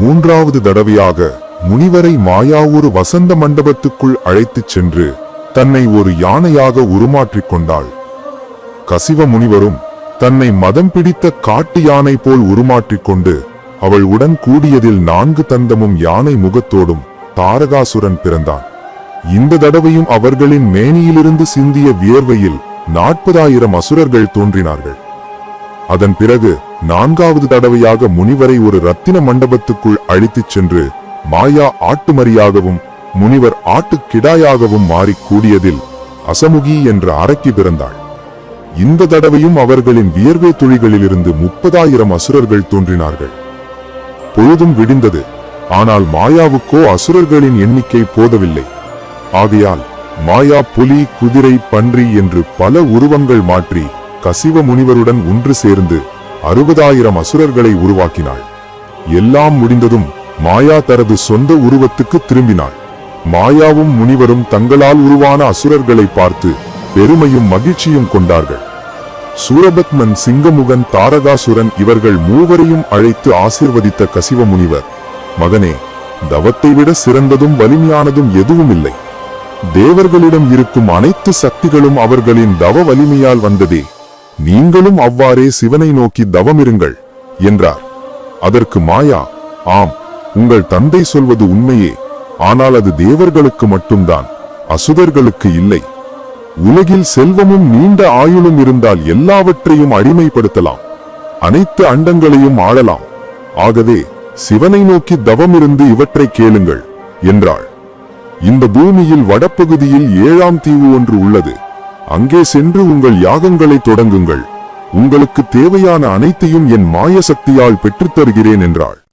மூன்றாவது தடவையாக முனிவரை மாயா ஒரு வசந்த மண்டபத்துக்குள் அழைத்துச் சென்று தன்னை ஒரு யானையாக உருமாற்றிக் கொண்டாள். கசிவ முனிவரும் தன்னை மதம் பிடித்த காட்டு யானை போல் உருமாற்றிக் கொண்டு அவள் உடன் கூடியதில் நான்கு தந்தமும் யானை முகத்தோடும் தாரகாசுரன் பிறந்தான். இந்த தடவையும் அவர்களின் மேனியிலிருந்து சிந்திய வியர்வையில் நாற்பதாயிரம் அசுரர்கள் தோன்றினார்கள். அதன் பிறகு நான்காவது தடவையாக முனிவரை ஒரு ரத்தின மண்டபத்துக்குள் அழைத்துச் சென்று மாயா ஆட்டுமரியாகவும் முனிவர் ஆட்டுக்கிடாயாகவும் மாறி கூடியதில் அசமுகி என்ற அரக்கி பிறந்தாள். இந்த தடவையும் அவர்களின் வியர்வை துளிகளிலிருந்து முப்பதாயிரம் அசுரர்கள் தோன்றினார்கள். பொழுதும் விடிந்தது. ஆனால் மாயாவுக்கோ அசுரர்களின் எண்ணிக்கை போதவில்லை. ஆகையால் மாயா புலி குதிரை பன்றி என்று பல உருவங்கள் மாற்றி கசிவ முனிவருடன் ஒன்று சேர்ந்து அறுபதாயிரம் அசுரர்களை உருவாக்கினாள். எல்லாம் முடிந்ததும் மாயா தனது சொந்த உருவத்துக்கு திரும்பினாள். மாயாவும் முனிவரும் தங்களால் உருவான அசுரர்களை பார்த்து பெருமையும் மகிழ்ச்சியும் கொண்டார்கள். சூரபத்மன் சிங்கமுகன் தாரகாசுரன் இவர்கள் மூவரையும் அழைத்து ஆசிர்வதித்த கசிவ முனிவர் மகனே தவத்தை விட சிறந்ததும் வலிமையானதும் எதுவும் இல்லை தேவர்களிடம் இருக்கும் அனைத்து சக்திகளும் அவர்களின் தவ வலிமையால் வந்ததே. நீங்களும் அவ்வாறே சிவனை நோக்கி தவமிருங்கள் என்றார். அதற்கு மாயா ஆம் உங்கள் தந்தை சொல்வது உண்மையே ஆனால் அது தேவர்களுக்கு மட்டும்தான் அசுதர்களுக்கு இல்லை. உலகில் செல்வமும் நீண்ட ஆயுளும் இருந்தால் எல்லாவற்றையும் அடிமைப்படுத்தலாம் அனைத்து அண்டங்களையும் ஆளலாம். ஆகவே சிவனை நோக்கி தவமிருந்து இவற்றை கேளுங்கள் என்றாள். இந்த பூமியில் வடப்பகுதியில் ஏழாம் தீவு ஒன்று உள்ளது. அங்கே சென்று உங்கள் யாகங்களை தொடங்குங்கள். உங்களுக்கு தேவையான அனைத்தையும் என் மாய சக்தியால் பெற்றுத் தருகிறேன் என்றாள்.